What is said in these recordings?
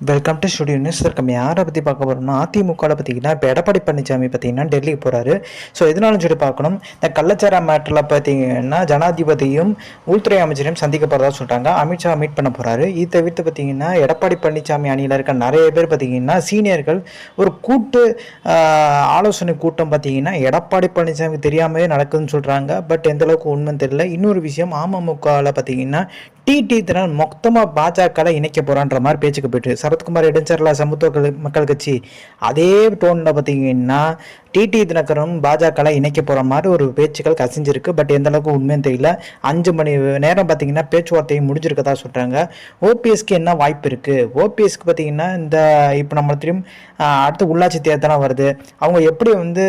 Welcome to studio news இருக்கம் யாரை பற்றி பார்க்க போகிறோம்னா அதிமுகவில் பார்த்தீங்கன்னா இப்போ எடப்பாடி பழனிசாமி பார்த்தீங்கன்னா டெல்லிக்கு போகிறாரு ஸோ எதனாலும் சொல்லி பார்க்கணும். இந்த கள்ளச்சார மேட்டரில் பார்த்தீங்கன்னா ஜனாதிபதியும் உள்துறை அமைச்சரையும் சந்திக்க போகிறதா சொல்கிறாங்க அமித்ஷா மீட் பண்ண போகிறாரு இது தவிர்த்து பார்த்தீங்கன்னா எடப்பாடி பழனிசாமி அணியில் இருக்க நிறைய பேர் பார்த்தீங்கன்னா சீனியர்கள் ஒரு கூட்டு ஆலோசனை கூட்டம் பார்த்தீங்கன்னா எடப்பாடி பழனிசாமி தெரியாமலே நடக்குதுன்னு சொல்கிறாங்க பட் எந்தளவுக்கு உண்மை உண்மைன்னு தெரியல. இன்னொரு விஷயம் அமமுகவில் பார்த்தீங்கன்னா டிடி திறன் மொத்தமாக பாஜகவில் இணைக்க போகிறான்ற மாதிரி பேச்சுக்கு போயிட்டு சரத்குமார் இடைச்சர்லா சமத்துவ மக்கள் கட்சி அதே டோனில் பார்த்தீங்கன்னா டிடி தினகரன் பாஜகவில் இணைக்க போகிற மாதிரி ஒரு பேச்சுக்கள் கசிஞ்சிருக்கு. பட் எந்த அளவுக்கு உண்மைன்னு தெரியல. அஞ்சு மணி நேரம் பார்த்தீங்கன்னா பேச்சுவார்த்தை முடிஞ்சிருக்கதா சொல்கிறாங்க ஓபிஎஸ்க்கு என்ன வாய்ப்பு இருக்குது ஓபிஎஸ்க்கு பார்த்தீங்கன்னா இந்த இப்போ நம்ம திரும்ப அடுத்து உள்ளாட்சி தேர்தலாம் வருது. அவங்க எப்படி வந்து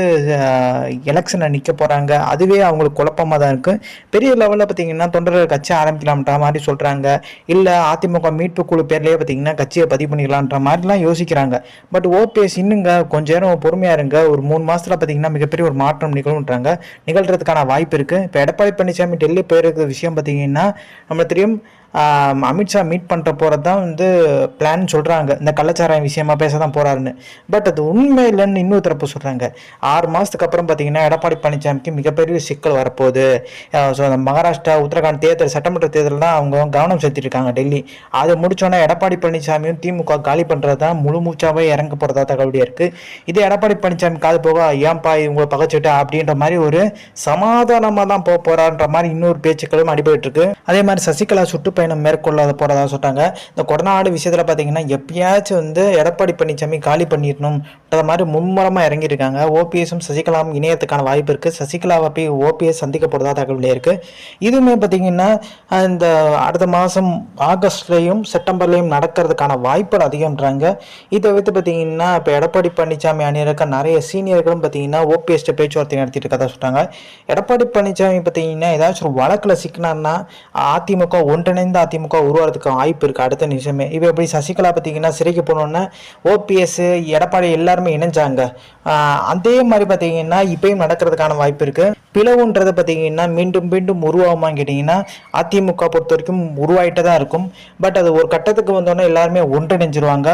எலெக்ஷனை நிற்க போகிறாங்க அதுவே அவங்களுக்கு குழப்பமாக தான் இருக்குது பெரிய லெவலில் பார்த்தீங்கன்னா தொண்டர்கள் கட்சி ஆரம்பிக்கலாம்ன்ற மாதிரி சொல்கிறாங்க இல்லை அதிமுக மீட்பு குழு பேர்லேயே பார்த்தீங்கன்னா கட்சியை பதிவு பண்ணிக்கலான்ற மாதிரிலாம் யோசிக்கிறாங்க. பட் ஓபிஎஸ் இன்னுங்க கொஞ்ச நேரம் பொறுமையாக இருங்க. ஒரு மூணு மாசத்துல பார்த்தீங்கன்னா மிகப்பெரிய ஒரு மாற்றம் நிகழும்ன்றாங்க. நிகழ்கிறதுக்கான வாய்ப்பு இருக்குது இப்போ எடப்பாடி பழனிசாமி டெல்லி போயிருக்கிற விஷயம் பார்த்தீங்கன்னா நம்ம தெரியும் அமித்ஷா மீட் பண்ணுற போகிறது தான் வந்து பிளான் சொல்கிறாங்க இந்த கள்ளச்சாராயம் விஷயமா பேச தான் போகிறாருன்னு பட் அது உண்மை இல்லைன்னு இன்னொரு தரப்பு சொல்கிறாங்க ஆறு மாதத்துக்கு அப்புறம் பார்த்தீங்கன்னா எடப்பாடி பழனிசாமிக்கு மிகப்பெரிய சிக்கல் வரப்போகுது. ஸோ அந்த மகாராஷ்டிரா உத்தரகாண்ட் தேர்தல் சட்டமன்ற தேர்தல் தான் அவங்க கவனம் செலுத்திட்டு டெல்லி. அது முடிச்சோன்னே எடப்பாடி பழனிசாமியும் திமுக காலி பண்ணுறது தான் முழு மூச்சாவே இறங்க போகிறதா தகவலியாக இருக்குது இது எடப்பாடி பழனிசாமி காது போக ஏன்பா இவங்களை பகச்சுட்டா? அப்படின்ற மாதிரி ஒரு சமாதானமாக தான் போக போகிறான்ற மாதிரி இன்னொரு பேச்சுக்களும் அடிபட்டு இருக்கு அதே மாதிரி சசிகலா சுற்றுப்பயணம் மேற்கொள்ள போகிறதா சொல்லிட்டாங்க. இந்த கொடநாடு விஷயத்தில் பார்த்தீங்கன்னா எப்பயாச்சும் வந்து எடப்பாடி பழனிசாமி காலி பண்ணிடணும். அந்த மாதிரி மும்முரமாக இறங்கியிருக்காங்க. ஓபிஎஸும் சசிகலாவும் இணையத்துக்கான வாய்ப்பு இருக்குது சசிகலாவை போய் ஓபிஎஸ் சந்திக்க போகிறதா தகவலே இருக்குது இதுவுமே பார்த்தீங்கன்னா இந்த அடுத்த மாதம் ஆகஸ்ட்லேயும் செப்டம்பர்லேயும் நடக்கிறதுக்கான வாய்ப்புகள் அதிகம்ன்றாங்க. இதை தவிர்த்து பார்த்தீங்கன்னா இப்போ எடப்பாடி பழனிசாமி அணியில் இருக்க நிறைய சீனியர்களும் பார்த்தீங்கன்னா ஓபிஎஸ்ட்ட பேச்சுவார்த்தை நடத்திட்டு இருக்கதா சொல்கிறாங்க எடப்பாடி பழனிசாமி பார்த்தீங்கன்னா ஏதாச்சும் ஒரு வழக்கில் சிக்கினார்னா அதிமுக ஒன்றிணைந்த அதிமுக உருவாகிறதுக்கு வாய்ப்பு இருக்குது அடுத்த நிமிஷமே. இப்போ எப்படி சசிகலா பார்த்தீங்கன்னா சிறைக்கு போனோன்னே ஓபிஎஸ் எடப்பாடி எல்லாருமே இணைஞ்சாங்க. அதே மாதிரி பார்த்தீங்கன்னா இப்பயும் நடக்கிறதுக்கான வாய்ப்பு இருக்குது பிளவுன்றது பார்த்தீங்கன்னா மீண்டும் மீண்டும் உருவாகுமான்னு கேட்டிங்கன்னா அதிமுக பொறுத்த வரைக்கும் உருவாயிட்டே தான் இருக்கும். பட் அது ஒரு கட்டத்துக்கு வந்தோடனே எல்லாருமே ஒன்றிணைஞ்சிருவாங்க.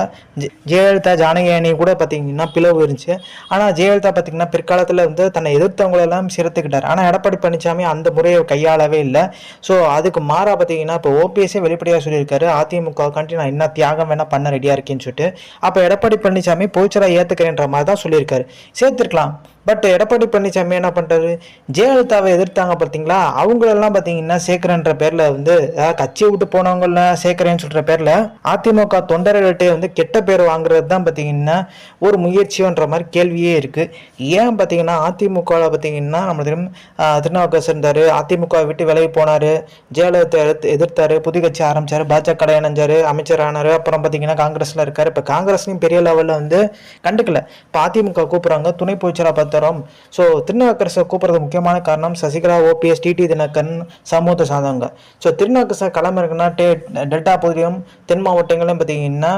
ஜெயலலிதா ஜானகி அணி கூட பார்த்தீங்கன்னா பிளவு இருந்துச்சு. ஆனால் ஜெயலலிதா பார்த்தீங்கன்னா பிற்காலத்தில் வந்து தன்னை எதிர்த்தவங்களெல்லாம் சிறத்துக்கிட்டார் ஆனால் எடப்பாடி பழனிசாமி அந்த முறையை கையாளவே இல்லை. ஸோ அதுக்கு மாறாக பார்த்தீங்கன்னா இப்போ ஓபிஎஸ்ஸே வெளிப்படையாக சொல்லியிருக்காரு. அதிமுகவுக்காண்டி நான் என்ன தியாகம் வேணால் பண்ண ரெடியாக இருக்கேன்னு சொல்லிட்டு அப்போ எடப்பாடி பழனிசாமி போய்ச்சலா ஏற்றுக்கிறேன்ற மாதிரி தான் சொல்லியிருக்காரு. சேர்த்துருக்கலாம். பட் எடப்பாடி பழனிசாமி என்ன பண்ணுறாரு ஜெயலலிதாவை எதிர்த்தாங்க பார்த்தீங்களா? அவங்களெல்லாம் பார்த்தீங்கன்னா சேர்க்குறேன்ற பேரில் வந்து கட்சியை விட்டு போனவங்கள சேர்க்குறேன்னு சொல்கிற பேரில் அதிமுக தொண்டர்கள்ட்டே வந்து கெட்ட பேர் வாங்குறது தான் பார்த்தீங்கன்னா ஒரு முயற்சியோன்ற மாதிரி கேள்வியே இருக்குது ஏன் பார்த்தீங்கன்னா அதிமுகவில் பார்த்தீங்கன்னா நம்ம தெரியும் ஆஹ், திருநாவுக்கரசு இருந்தார் அதிமுக விட்டு விலகி போனார் ஜெயலலிதா எதிர்த்தார் புது கட்சி ஆரம்பித்தார் பாஜக இணைஞ்சார் அமைச்சர் ஆனார் அப்புறம் பார்த்தீங்கன்னா காங்கிரஸில் இருக்கார். இப்போ காங்கிரஸ்லையும் பெரிய லெவலில் வந்து கண்டுக்கல. இப்போ அதிமுக கூப்பிட்றாங்க துணை பார்த்து பத்திரம் ஸோ திருநாக்கரசை கூப்பிட்றது முக்கியமான காரணம் சசிகலா ஓபிஎஸ் டிடி தினகரன் சமூகத்தை சார்ந்தவங்க. ஸோ திருநாக்கரசை கிளம்பிருக்குன்னா டே டெல்டா பகுதியும் தென் மாவட்டங்களும் பார்த்தீங்கன்னா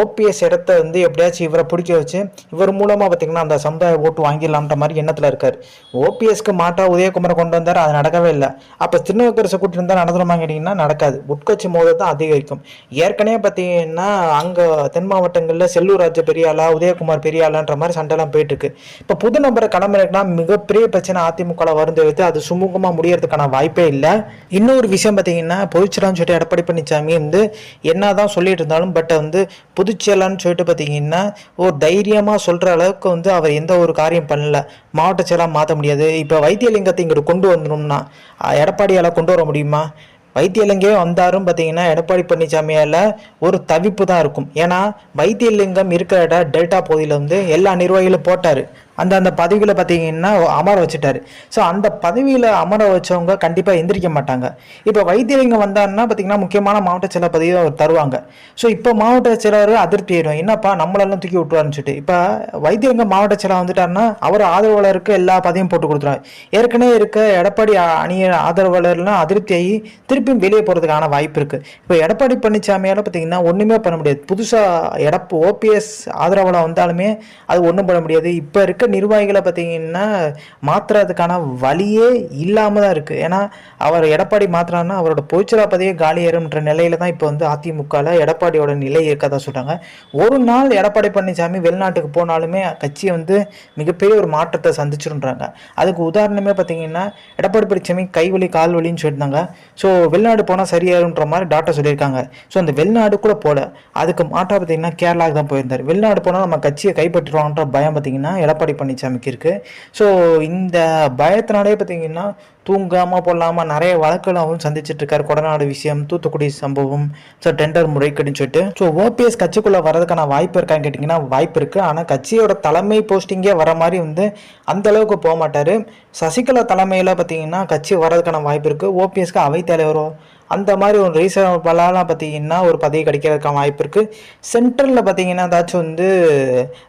ஓபிஎஸ் இடத்த வந்து எப்படியாச்சும் இவரை பிடிக்க வச்சு இவர் மூலமாக பார்த்தீங்கன்னா அந்த சமுதாய ஓட்டு வாங்கிடலாம்ன்ற மாதிரி எண்ணத்தில் இருக்கார். ஓபிஎஸ்க்கு மாட்டா உதயகுமாரை கொண்டு வந்தார் அது நடக்கவே இல்லை. அப்போ திருநாக்கரசை கூட்டிட்டு இருந்தால் நடந்துருமா கேட்டிங்கன்னா நடக்காது. உட்கட்சி மோதல் தான் அதிகரிக்கும். ஏற்கனவே பார்த்தீங்கன்னா அங்கே தென் மாவட்டங்களில் செல்லூர் ராஜ பெரியாளா உதயகுமார் பெரியாளான்ற மாதிரி சண்டைலாம் போயிட்டு இருக்கு. இப்போ புது நபரை கிளம்பினா மிகப்பெரிய பிரச்சனை அதிமுக வரும் வைத்து அது சுமூகமாக முடியறதுக்கான வாய்ப்பே இல்லை. இன்னொரு விஷயம் பார்த்தீங்கன்னா பொதுச்செயலான்னு சொல்லிட்டு எடப்பாடி பழனிசாமி வந்து என்னதான் சொல்லிட்டு இருந்தாலும் பட் வந்து பொதுச்செயலான்னு சொல்லிட்டு பார்த்தீங்கன்னா ஒரு தைரியமாக சொல்கிற அளவுக்கு வந்து அவர் எந்த ஒரு காரியம் பண்ணல. மாவட்ட செயலாக மாற்ற முடியாது. இப்போ வைத்தியலிங்கத்தை இங்கிட்டு கொண்டு வந்துடணும்னா எடப்பாடியால் கொண்டு வர முடியுமா? வைத்தியலிங்கே வந்தாரும் பார்த்தீங்கன்னா எடப்பாடி பழனிசாமியால் ஒரு தவிப்பு தான் இருக்கும். ஏன்னா வைத்தியலிங்கம் இருக்கிற இடம் டெல்டா பகுதியில் வந்து எல்லா நிர்வாகிகளும் போட்டார். அந்த அந்த பதவியில் பார்த்தீங்கன்னா அமர வச்சுட்டாரு. ஸோ அந்த பதவியில் அமர வச்சவங்க கண்டிப்பாக எந்திரிக்க மாட்டாங்க. இப்போ வைத்தியலிங்கம் வந்தாருன்னா பார்த்தீங்கன்னா முக்கியமான மாவட்ட செயலர் பதவியை அவர் தருவாங்க. ஸோ இப்போ மாவட்ட செயலர் அதிருப்தி ஆயிடும். என்னப்பா நம்மளெல்லாம் தூக்கி விட்டுருவாருன்னு சொல்லிட்டு. இப்போ வைத்தியலிங்கம் மாவட்ட செயலர் வந்துட்டாருன்னா அவர் ஆதரவாளருக்கு எல்லா பதவியும் போட்டு கொடுத்துருவாங்க ஏற்கனவே இருக்க எடப்பாடி அணிய ஆதரவாளர்லாம் அதிருப்தி ஆகி திருப்பியும் வெளியே போகிறதுக்கான வாய்ப்பு இருக்குது இப்போ எடப்பாடி பழனிசாமியால் பார்த்தீங்கன்னா ஒன்றுமே பண்ண முடியாது. புதுசாக எடப்பு ஓபிஎஸ் ஆதரவாளர் வந்தாலுமே அது ஒன்றும் பண்ண முடியாது. இப்போ இருக்க நிர்வாகிகளை பார்த்தீங்கன்னா மாற்றுறதுக்கான வழியே இல்லாமல் தான் இருக்குது ஏன்னா அவர் எடப்பாடி மாத்திரான்னா அவரோட பொய்ச்சலா பதவியே காலியேறும்ன்ற நிலையில தான் இப்போ வந்து அதிமுகவில் எடப்பாடியோட நிலை இருக்கதா சொல்கிறாங்க ஒரு நாள் எடப்பாடி பழனிசாமி வெளிநாட்டுக்கு போனாலுமே கட்சியை வந்து மிகப்பெரிய ஒரு மாற்றத்தை சந்திச்சிருன்றாங்க. அதுக்கு உதாரணமே பார்த்தீங்கன்னா எடப்பாடி பழனிசாமி கைவலி கால் வலின்னு சொல்லியிருந்தாங்க. ஸோ வெளிநாடு போனால் சரியாயிருன்ற மாதிரி டாக்டர் சொல்லியிருக்காங்க. ஸோ அந்த வெளிநாடு கூட போல. அதுக்கு மாற்றா பார்த்தீங்கன்னா கேரளாவுக்கு தான் போயிருந்தார். வெளிநாடு போனால் நம்ம கட்சியை கைப்பற்றுவாங்கன்ற பயம் பார்த்தீங்கன்னா எடப்பாடி பழனிசாமிக்கு இருக்குது ஸோ இந்த பயத்தினாலே பார்த்தீங்கன்னா தூங்காமல் போடலாமா நிறைய வழக்குகள் அவரும் சந்திச்சிட்டு கொடநாடு விஷயம் தூத்துக்குடி சம்பவம் ஸோ டெண்டர் முறைகேடுன்னு சொல்லிட்டு. ஸோ ஓபிஎஸ் கட்சிக்குள்ளே வரதுக்கான வாய்ப்பு இருக்கான்னு கேட்டிங்கன்னா வாய்ப்பு இருக்குது ஆனால் கட்சியோட தலைமை போஸ்டிங்கே வர மாதிரி வந்து அந்த அளவுக்கு போக மாட்டார். சசிகலா தலைமையில் பார்த்தீங்கன்னா கட்சி வர்றதுக்கான வாய்ப்பு இருக்குது ஓபிஎஸ்க்கு அவைத்தலைவரோ அந்த மாதிரி ஒரு ரீசனபிளாலாம் பார்த்தீங்கன்னா ஒரு பதவி கிடைக்கிறதுக்கான வாய்ப்பு இருக்குது சென்ட்ரலில் பார்த்தீங்கன்னா ஏதாச்சும் வந்து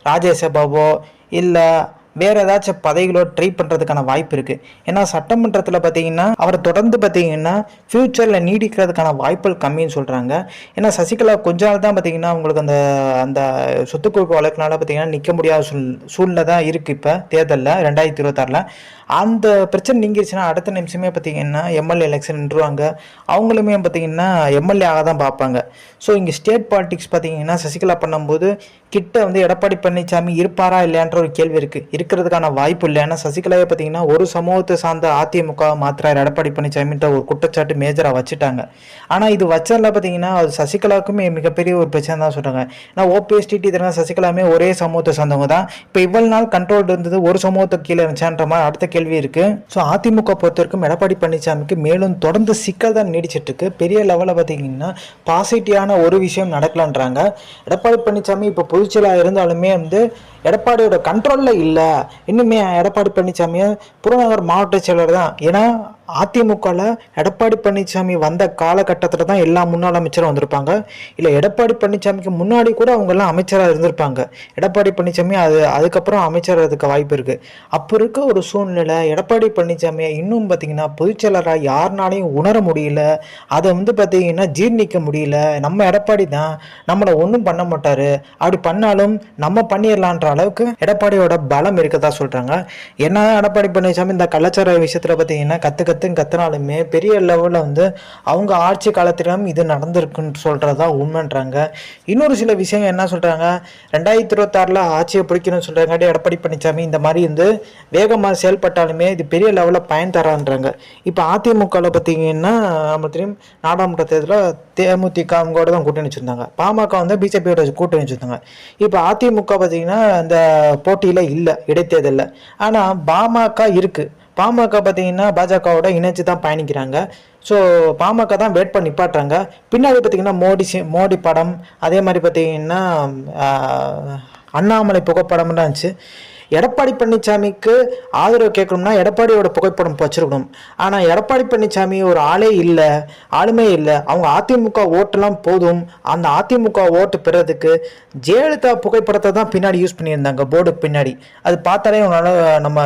ராஜேஷபாபோ இல்லை வேற ஏதாச்சும் பதவிகளோ ட்ரை பண்ணுறதுக்கான வாய்ப்பு இருக்குது ஏன்னா சட்டமன்றத்தில் பார்த்தீங்கன்னா அவர் தொடர்ந்து பார்த்தீங்கன்னா ஃப்யூச்சரில் நீடிக்கிறதுக்கான வாய்ப்புகள் கம்மின்னு சொல்கிறாங்க ஏன்னா சசிகலா கொஞ்ச நாள் தான் பார்த்தீங்கன்னா உங்களுக்கு அந்த அந்த சொத்து குவிப்பு வழக்கினால பார்த்தீங்கன்னா நிற்க முடியாத சூழ் சூழ்நிலை தான் இருக்குது இப்போ தேர்தலில் ரெண்டாயிரத்தி இருபத்தாறில். அந்த பிரச்சனை நீங்கிருச்சுன்னா அடுத்த நிமிஷமே பார்த்தீங்கன்னா எம்எல்ஏ எலெக்ஷன் நின்றுவாங்க. அவங்களுமே பார்த்தீங்கன்னா எம்எல்ஏ ஆக தான் பார்ப்பாங்க. ஸோ இங்கே ஸ்டேட் பாலிட்டிக்ஸ் பார்த்தீங்கன்னா சசிகலா பண்ணும்போது கிட்ட வந்து எடப்பாடி பழனிசாமி இருப்பாரா இல்லையான்ற ஒரு கேள்வி இருக்குது இருக்கிறதுக்கான வாய்ப்பு இல்லை ஏன்னா சசிகலாவை பார்த்தீங்கன்னா ஒரு சமூகத்தை சார்ந்த அதிமுக மாத்திரார் எடப்பாடி பழனிசாமின்ற ஒரு குற்றச்சாட்டு மேஜராக வச்சுட்டாங்க. ஆனால் இது வச்சதில் பார்த்தீங்கன்னா அது சசிகலாவுக்குமே மிகப்பெரிய ஒரு பிரச்சனை தான் சொல்கிறாங்க ஏன்னா ஓபிஎஸ் டிடி தரங்க சசிகலாமே ஒரே சமூகத்தை சார்ந்தவங்க தான். இப்போ இவ்வளவு நாள் கண்ட்ரோல் இருந்தது ஒரு சமூகத்துக்கு கீழே இருந்துச்சான்ற மாதிரி அடுத்த கேள்வி இருக்குது ஸோ அதிமுக பொறுத்த வரைக்கும் எடப்பாடி பழனிசாமிக்கு மேலும் தொடர்ந்து சிக்கல் தான் நீடிச்சிட்டு இருக்கு. பெரிய லெவலில் பார்த்தீங்கன்னா பாசிட்டிவான ஒரு விஷயம் நடக்கலான்றாங்க. எடப்பாடி பழனிசாமி இப்போ பொதுச்செயலாக இருந்தாலுமே வந்து எடப்பாடியோட கண்ட்ரோலில் இல்லை. இன்னுமே எடப்பாடி பழனிசாமியை புறநகர் மாவட்ட செயலர் தான். ஏன்னா அதிமுகவில் எடப்பாடி பழனிசாமி வந்த காலகட்டத்தில் தான் எல்லா முன்னாள் அமைச்சரும் வந்திருப்பாங்க. இல்லை எடப்பாடி பழனிசாமிக்கு முன்னாடி கூட அவங்கெல்லாம் அமைச்சராக இருந்திருப்பாங்க. எடப்பாடி பழனிசாமி அது அதுக்கப்புறம் அமைச்சர் வாய்ப்பு இருக்குது அப்போ இருக்க ஒரு சூழ்நிலை எடப்பாடி பழனிசாமியை இன்னும் பார்த்தீங்கன்னா பொதுச்செயலராக யாருனாலையும் உணர முடியல. அதை வந்து பார்த்தீங்கன்னா ஜீர்ணிக்க முடியல. நம்ம எடப்பாடி தான். நம்மளை ஒன்றும் பண்ண மாட்டார். அப்படி பண்ணாலும் நம்ம பண்ணிடலான்ற அளவுக்கு எடப்பாடியோட பலம் இருக்கதா சொல்கிறாங்க என்ன எடப்பாடி பழனிசாமி இந்த கலாச்சார விஷயத்தில் பார்த்தீங்கன்னா கற்று கற்றுன்னு கற்றுனாலுமே பெரிய லெவலில் வந்து அவங்க ஆட்சி காலத்திலும் இது நடந்திருக்குன்னு சொல்கிறதா உண்மைன்றாங்க. இன்னொரு சில விஷயங்கள் என்ன சொல்கிறாங்க ரெண்டாயிரத்தி இருபத்தாறில் ஆட்சியை பிடிக்கணும்னு சொல்கிறாங்காட்டி எடப்பாடி பழனிசாமி இந்த மாதிரி வந்து வேகமாக செயல்பட்டாலுமே இது பெரிய லெவலில் பயன் தரான்றாங்க. இப்போ அதிமுகவில் பார்த்தீங்கன்னா நம்ம தெரியும் நாடாளுமன்ற தேர்தலில் தேமுதிக அவங்களோட தான் கூட்டணி வச்சுருந்தாங்க. பாமக வந்து பிஜேபியோட கூட்டணி வச்சுருந்தாங்க. இப்போ அதிமுக பார்த்தீங்கன்னா அந்த போட்டியில் இல்லை இடைத்தேர்தலில். ஆனால் பாமக இருக்குது பாமக பார்த்தீங்கன்னா பாஜகவோட இணைச்சு தான் பயணிக்கிறாங்க. ஸோ பாமக தான் வெயிட் பண்ணி நிப்பாட்டுறாங்க. பின்னாடி பார்த்தீங்கன்னா மோடி சி- மோடி படம் அதே மாதிரி பார்த்தீங்கன்னா அண்ணாமலை புகைப்படம்லாம் இருந்துச்சு. எடப்பாடி பழனிசாமிக்கு ஆதரவு கேட்கணும்னா எடப்பாடியோட புகைப்படம் வச்சிருக்கணும். ஆனால் எடப்பாடி பழனிசாமி ஒரு ஆளே இல்லை ஆளுமே இல்லை. அவங்க அதிமுக ஓட்டெல்லாம் போதும். அந்த அதிமுக ஓட்டு பெறதுக்கு ஜெயலலிதா புகைப்படத்தை தான் பின்னாடி யூஸ் பண்ணியிருந்தாங்க போர்டுக்கு பின்னாடி. அது பார்த்தாலே உங்களால் நம்ம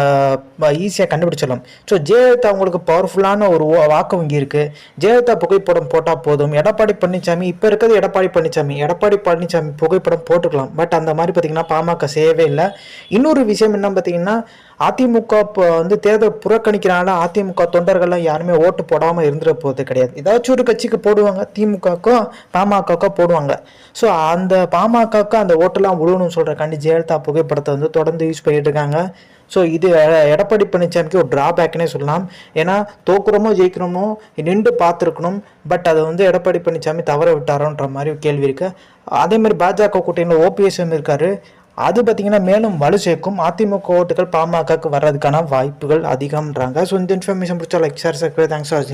ஈஸியாக கண்டுபிடிச்சிடலாம். ஸோ ஜெயலலிதா அவங்களுக்கு பவர்ஃபுல்லான ஒரு ஓ- வாக்கு வங்கி இருக்குது ஜெயலலிதா புகைப்படம் போட்டால் போதும். எடப்பாடி பழனிசாமி இப்போ இருக்கிறது எடப்பாடி பழனிசாமி. எடப்பாடி பழனிசாமி புகைப்படம் போட்டுக்கலாம். பட் அந்த மாதிரி பார்த்தீங்கன்னா பாமக செய்யவே இல்லை. இன்னொரு விஷயம் விஷயம் என்ன பார்த்தீங்கன்னா அதிமுக இப்போ வந்து தேர்தல் புறக்கணிக்கிறனால அதிமுக தொண்டர்கள்லாம் யாருமே ஓட்டு போடாமல் இருந்துட போகிறது கிடையாது. ஏதாச்சும் ஒரு கட்சிக்கு போடுவாங்க. திமுகக்கோ பாமகக்கோ போடுவாங்க. ஸோ அந்த பாமகக்கு அந்த ஓட்டெல்லாம் விழுணும்னு சொல்கிறக்காண்டி ஜெயலலிதா புகைப்படத்தை வந்து தொடர்ந்து யூஸ் பண்ணிட்டு இருக்காங்க. ஸோ இது எடப்பாடி பழனிசாமிக்கு ஒரு டிராபேக்னே சொல்லலாம். ஏன்னா தோக்குறோமோ ஜெயிக்கிறோமோ நின்று பார்த்துருக்கணும். பட் அதை வந்து எடப்பாடி பழனிசாமி தவற விட்டாரோன்ற மாதிரி கேள்வி இருக்குது அதே மாதிரி பாஜக கூட்டணியில் ஓபிஎஸ்எம் இருக்காரு. அது பார்த்தீங்கன்னா மேலும் வலு சேர்க்கும். அதிமுக ஓட்டுகள் பாமகக்கு வர்றதுக்கான வாய்ப்புகள் அதிகம்ன்றாங்க. ஸோ இந்த இன்ஃபர்மேஷன் பிடிச்சா like sir sir thanks for